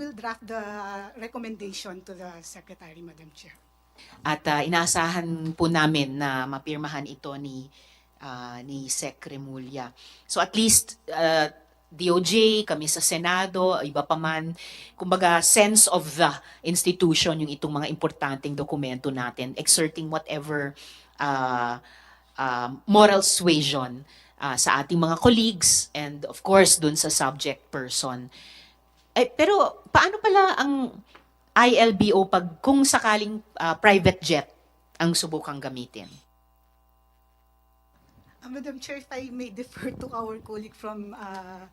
will draft the recommendation to the Secretary, Madam Chair. At ah, inaasahan po namin na mapirmahan ito ni ah, ni Sec Remulla. So at least ah, DOJ, kami sa Senado, iba pa man, kumbaga sense of the institution yung itong mga importanteng dokumento natin, exerting whatever ah, ah, moral suasion ah, sa ating mga colleagues and of course dun sa subject person. Eh, pero paano pala ang ILBO pag kung sakaling ah, private jet ang subukang gamitin? Uh, Madam Chair, if I may defer to our colleague from uh,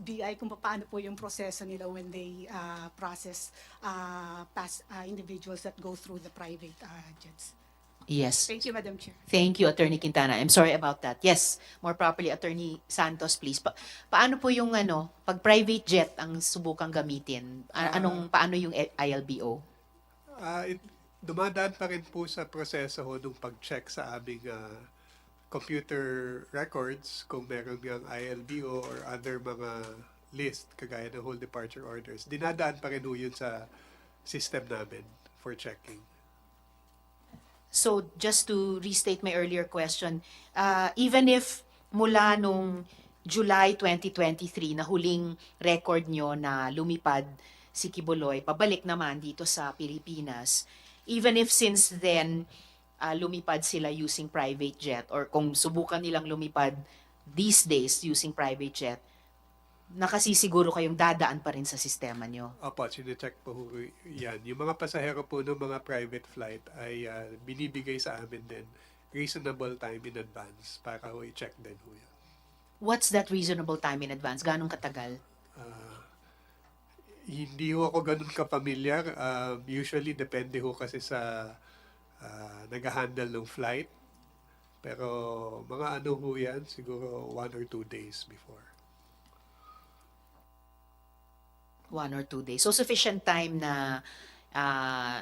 BI kung paano po yung proseso nila when they uh, process uh, pass, uh, individuals that go through the private uh, jets. Yes. Thank you, Madam Chair. Thank you, Attorney Quintana. I'm sorry about that. Yes, more properly, Attorney Santos, please. Pa- paano po yung ano, pag private jet ang subukang gamitin? A- Ah. anong paano yung ILBO? Ah, it, dumadaan pa rin po sa proseso ho nung pag-check sa aming ah, computer records kung meron yung ILBO or other mga list kagaya ng whole departure orders. Dinadaan pa rin ho yun sa system namin for checking. So, just to restate my earlier question, uh, even if mula nung July 2023 na huling record nyo na lumipad si Kibuloy, pabalik naman dito sa Pilipinas, even if since then uh, lumipad sila using private jet or kung subukan nilang lumipad these days using private jet, nakasisiguro kayong dadaan pa rin sa sistema nyo. Opo, sinecheck po yan. Yung mga pasahero po ng mga private flight ay ah, binibigay sa amin din reasonable time in advance para ho i-check din ho yan. What's that reasonable time in advance? Ganong katagal? Ah, hindi ho ako ganun ka-familiar. Ah, usually, depende ho kasi sa uh, nag-handle ng flight. Pero mga ano ho yan, siguro one or two days before. One or two days. So sufficient time na ah,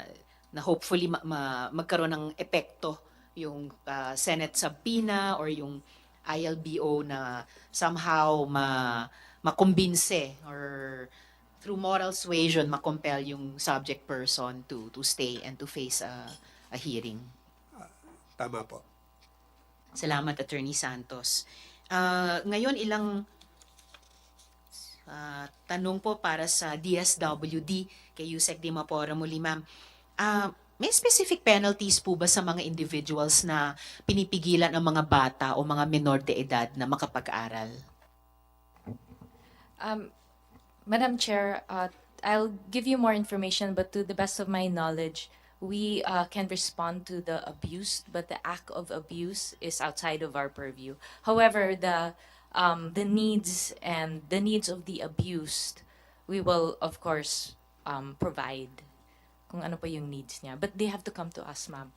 na hopefully ma- ma- magkaroon ng epekto yung ah, Senate subpoena or yung ILBO na somehow ma makumbinse or through moral suasion makompel yung subject person to to stay and to face a, a hearing. Tama po. Salamat, Attorney Santos. Ah, ngayon, ilang ah, tanong po para sa DSWD kay Yusek Di Mapora muli, ma'am. Ah, may specific penalties po ba sa mga individuals na pinipigilan ang mga bata o mga menor de edad na makapag-aral? Um, Madam Chair, uh, I'll give you more information, but to the best of my knowledge, we uh, can respond to the abuse, but the act of abuse is outside of our purview. However, the um, the needs and the needs of the abused, we will of course um, provide kung ano po yung needs niya. But they have to come to us, ma'am.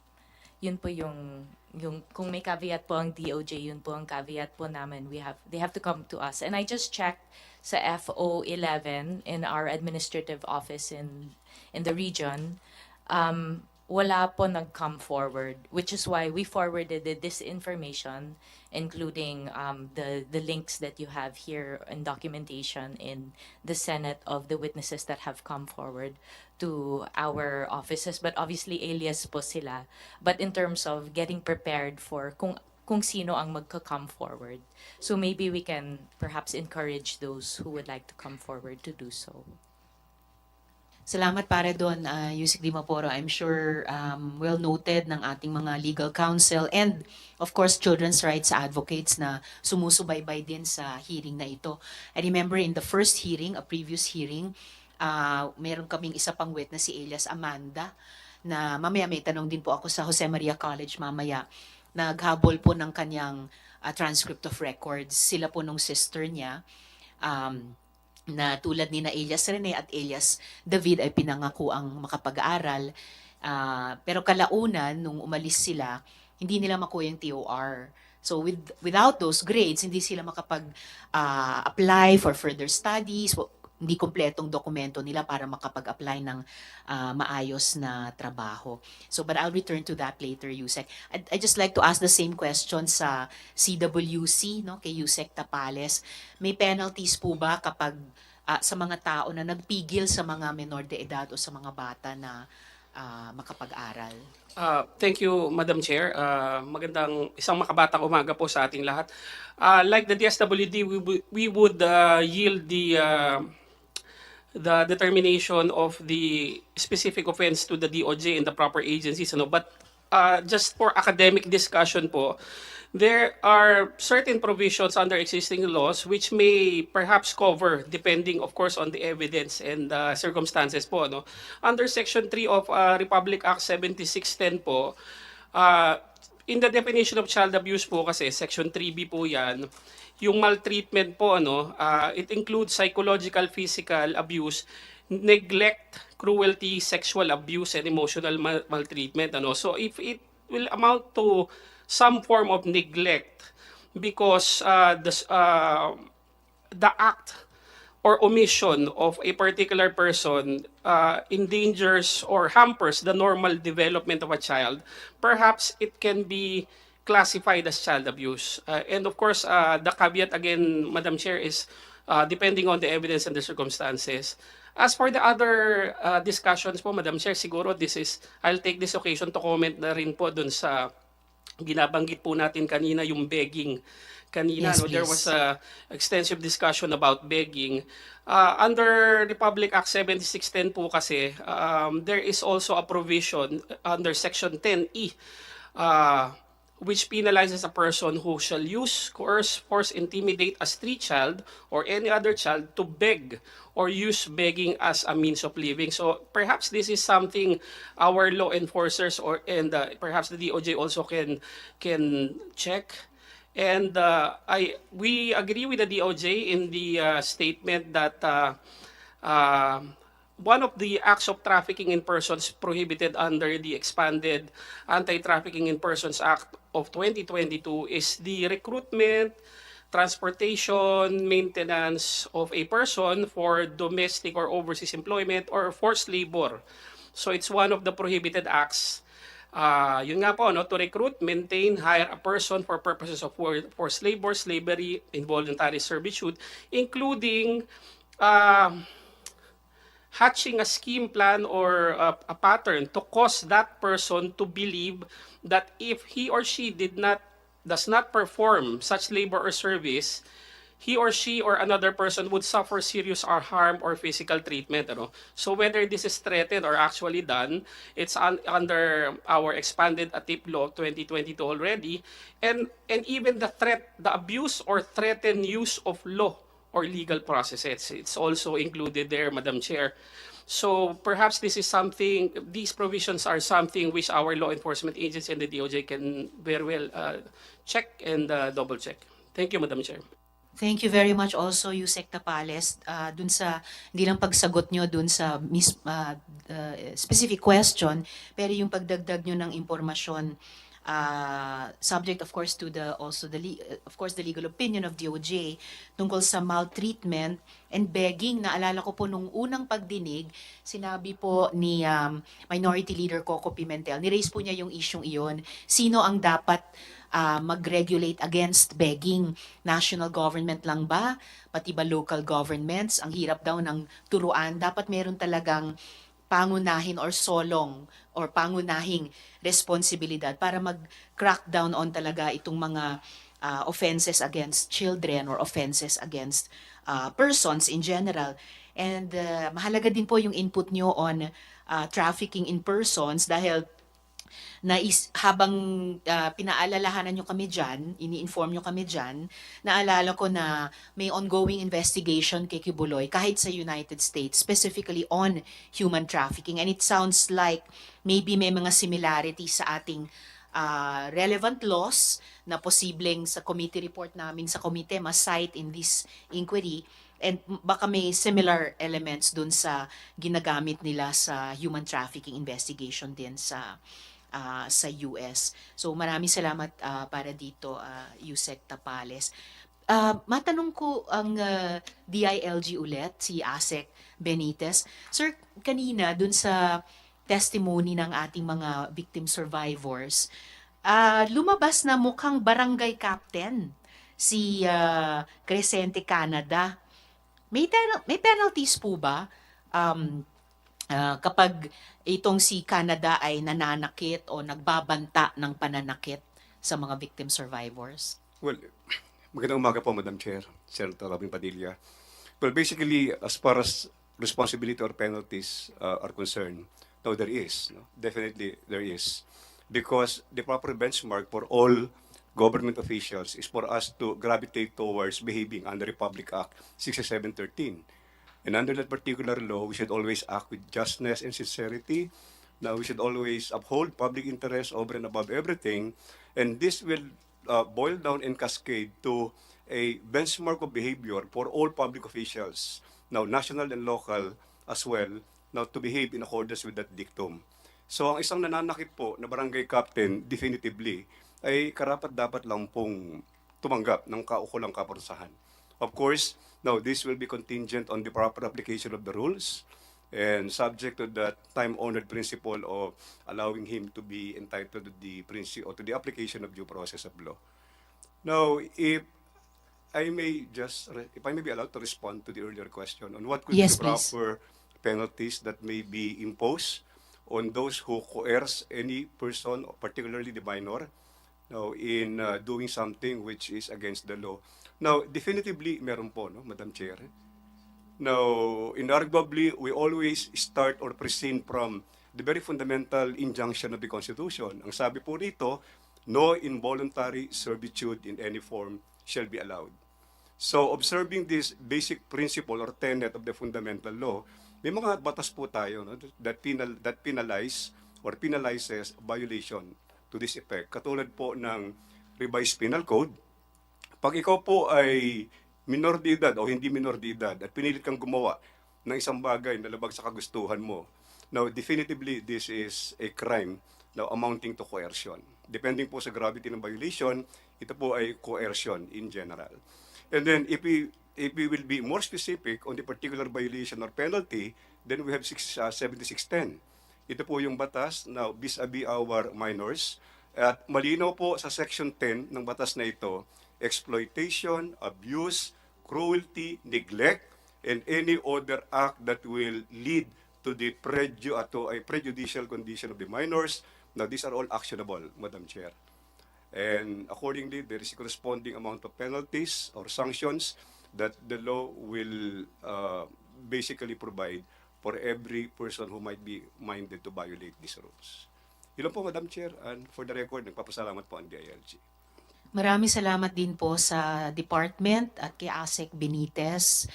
Yun po yung yung kung may caveat po ang DOJ, yun po ang caveat po namin. We have they have to come to us. And I just checked sa FO11 in our administrative office in in the region. Um, wala po nag-come forward, which is why we forwarded this information, including um, the, the links that you have here in documentation in the Senate of the witnesses that have come forward to our offices. But obviously, alias po sila. But in terms of getting prepared for kung kung sino ang magka-come forward. So maybe we can perhaps encourage those who would like to come forward to do so. Salamat para doon, uh, Yusik Di Maporo. I'm sure um, well noted ng ating mga legal counsel and of course children's rights advocates na sumusubaybay din sa hearing na ito. I remember in the first hearing, a previous hearing, uh, meron kaming isa pang witness si Elias Amanda na mamaya may tanong din po ako sa Jose Maria College mamaya. Naghabol po ng kanyang uh, transcript of records. Sila po nung sister niya. Um, na tulad ni na Elias Rene at Elias David ay pinangako ang makapag-aral. Ah, pero kalaunan, nung umalis sila, hindi nila makuha yung TOR. So with without those grades, hindi sila makapag ah, apply for further studies. Hindi kompletong dokumento nila para makapag-apply ng ah, maayos na trabaho. So but I'll return to that later, Yusek. I'd just like to ask the same question sa CWC, no, kay Yusek Tapales. May penalties po ba kapag ah, sa mga tao na nagpigil sa mga menor de edad o sa mga bata na ah, makapag-aral? Uh, thank you, Madam Chair. Uh, magandang isang makabatang umaga po sa ating lahat. Uh, like the DSWD, we, we would uh, yield the uh, the determination of the specific offense to the DOJ and the proper agencies. Ano? But uh, just for academic discussion po, there are certain provisions under existing laws which may perhaps cover depending of course on the evidence and uh, circumstances po no under section 3 of uh, Republic Act 7610 po uh, in the definition of child abuse po kasi section 3B po yan yung maltreatment po ano uh, it includes psychological physical abuse neglect cruelty sexual abuse and emotional mal- maltreatment ano. So if it will amount to some form of neglect because uh, the, uh, the act or omission of a particular person uh, endangers or hampers the normal development of a child, perhaps it can be classified as child abuse. Uh, and of course, uh, the caveat again, Madam Chair, is uh, depending on the evidence and the circumstances. As for the other uh, discussions po, Madam Chair, siguro this is, I'll take this occasion to comment na rin po dun sa ginabanggit po natin kanina yung begging kanina Yes, no there please. was a extensive discussion about begging uh, under Republic Act 7610 po kasi um, there is also a provision under section 10E uh, which penalizes a person who shall use, coerce, force, intimidate a street child or any other child to beg or use begging as a means of living. So perhaps this is something our law enforcers or and uh, perhaps the DOJ also can can check. And uh, I we agree with the DOJ in the uh, statement that uh, uh, one of the acts of trafficking in persons prohibited under the expanded Anti-Trafficking in Persons Act of 2022 is the recruitment, transportation, maintenance of a person for domestic or overseas employment or forced labor. So it's one of the prohibited acts. Uh, yun nga po, no, to recruit, maintain, hire a person for purposes of for- forced labor, slavery, involuntary servitude, including uh, hatching a scheme plan or a, a pattern to cause that person to believe that if he or she did not does not perform such labor or service he or she or another person would suffer serious or harm or physical treatment ano so whether this is threatened or actually done it's un- under our expanded ATIP law 2022 already and and even the threat the abuse or threatened use of law or legal processes. It's also included there, Madam Chair. So perhaps this is something, these provisions are something which our law enforcement agency and the DOJ can very well uh, check and uh, double check. Thank you, Madam Chair. Thank you very much also, Yusek Tapales, uh, dun sa, hindi lang pagsagot nyo dun sa mis, uh, uh, specific question, pero yung pagdagdag nyo ng impormasyon, uh, subject of course to the, also the, of course the legal opinion of DOJ tungkol sa maltreatment and begging. Naalala ko po nung unang pagdinig, sinabi po ni um, Minority Leader Coco Pimentel, ni-raise po niya yung isyong iyon, sino ang dapat ah, mag-regulate against begging. National government lang ba? Pati ba local governments? Ang hirap daw ng turuan. Dapat meron talagang pangunahin or solong or pangunahing responsibilidad para mag-crack down on talaga itong mga ah, offenses against children or offenses against ah, persons in general. And ah, mahalaga din po yung input nyo on ah, trafficking in persons dahil na is, habang ah, pinaalalahanan nyo kami dyan, ini-inform nyo kami dyan, naalala ko na may ongoing investigation kay Kibuloy kahit sa United States, specifically on human trafficking. And it sounds like maybe may mga similarities sa ating ah, relevant laws na posibleng sa committee report namin sa komite ma-cite in this inquiry and baka may similar elements dun sa ginagamit nila sa human trafficking investigation din sa ah, sa US. So maraming salamat ah, para dito uh, Yusek Tapales. Ah, matanong ko ang ah, DILG ulit si Asek Benitez. Sir, kanina dun sa testimony ng ating mga victim survivors, ah, lumabas na mukhang barangay captain si ah, Crescente Canada may, ten- may penalties po ba um, ah, kapag itong si Canada ay nananakit o nagbabanta ng pananakit sa mga victim survivors? Well, magandang umaga po, Madam Chair, Senator Robin Padilla. Well, basically, as far as responsibility or penalties uh, are concerned, no, there is. No? Definitely, there is. Because the proper benchmark for all government officials is for us to gravitate towards behaving under Republic Act 6713. And under that particular law, we should always act with justness and sincerity. Now, we should always uphold public interest over and above everything. And this will uh, boil down and cascade to a benchmark of behavior for all public officials, now national and local as well, now to behave in accordance with that dictum. So ang isang nananakit po na barangay captain definitively ay karapat dapat lang pong tumanggap ng kaukulang kaparusahan. Of course, now this will be contingent on the proper application of the rules and subject to that time-honored principle of allowing him to be entitled to the principle or to the application of due process of law. Now, if I may just, if I may be allowed to respond to the earlier question on what could Yes, be the please. proper penalties that may be imposed on those who coerce any person, particularly the minor, now in uh, doing something which is against the law. Now, definitively, meron po, no, Madam Chair. Now, inarguably, we always start or prescind from the very fundamental injunction of the Constitution. Ang sabi po rito, no involuntary servitude in any form shall be allowed. So, observing this basic principle or tenet of the fundamental law, may mga batas po tayo no, that, penal, that penalize or penalizes violation to this effect. Katulad po ng revised penal code, pag ikaw po ay minor de edad o hindi minor de edad at pinilit kang gumawa ng isang bagay na labag sa kagustuhan mo, now definitively this is a crime now amounting to coercion. Depending po sa gravity ng violation, ito po ay coercion in general. And then if we if we will be more specific on the particular violation or penalty, then we have six, uh, 7610. Ito po yung batas na vis-a-vis our minors. At malinaw po sa Section 10 ng batas na ito, exploitation, abuse, cruelty, neglect, and any other act that will lead to the preju to a prejudicial condition of the minors. Now, these are all actionable, Madam Chair. And accordingly, there is a corresponding amount of penalties or sanctions that the law will uh, basically provide for every person who might be minded to violate these rules. Yun po, Madam Chair. And for the record, nagpapasalamat po ang DILG. Maraming salamat din po sa department at kay ASEC Benitez.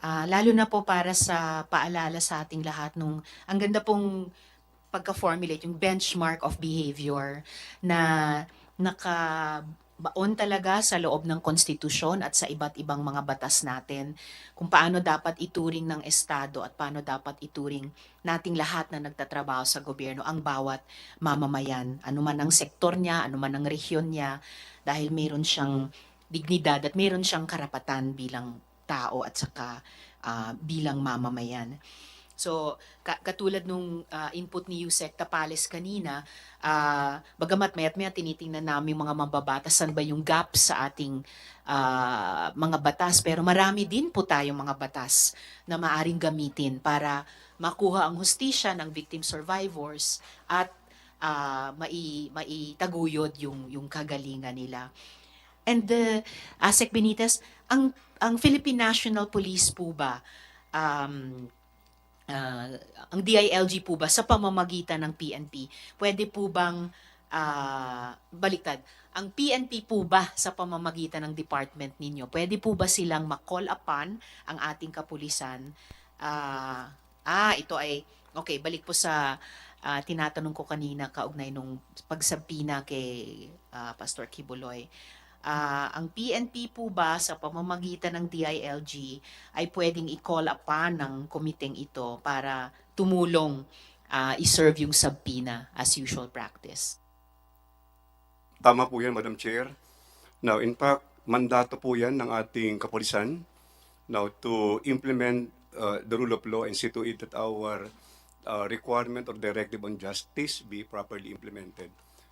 Ah, lalo na po para sa paalala sa ating lahat nung ang ganda pong pagka-formulate yung benchmark of behavior na nakabaon talaga sa loob ng konstitusyon at sa iba't ibang mga batas natin kung paano dapat ituring ng Estado at paano dapat ituring nating lahat na nagtatrabaho sa gobyerno ang bawat mamamayan, anuman ang sektor niya, anuman ang rehiyon niya, dahil meron siyang dignidad at meron siyang karapatan bilang tao at saka ah, bilang mamamayan. So, ka- katulad nung ah, input ni Yusek Tapales kanina, ah, bagamat mayat maya tinitingnan namin mga mababatas, saan ba yung gap sa ating ah, mga batas, pero marami din po tayong mga batas na maaring gamitin para makuha ang hustisya ng victim survivors at ah, mai, maitaguyod yung, yung kagalingan nila. And the Asek Benitez, ang ang Philippine National Police po ba um ah, ang DILG po ba sa pamamagitan ng PNP pwede po bang ah, baliktad? Ang PNP po ba sa pamamagitan ng department ninyo? Pwede po ba silang ma-call upon ang ating kapulisan? Ah ah ito ay okay balik po sa ah, tinatanong ko kanina kaugnay nung pagsabina kay ah, Pastor Kibuloy Ah, ang PNP po ba sa pamamagitan ng DILG ay pwedeng i-call upon ng komiteng ito para tumulong ah, i-serve yung subpoena as usual practice? Tama po yan, Madam Chair. Now, in fact, mandato po yan ng ating kapulisan now to implement uh, the rule of law and see to it that our uh, requirement or directive on justice be properly implemented.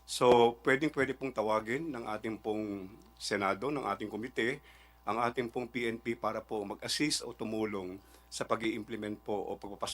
So, pwedeng pwede pong tawagin ng ating pong Senado, ng ating komite, ang ating pong PNP para po mag-assist o tumulong sa pag implement po o pagpapas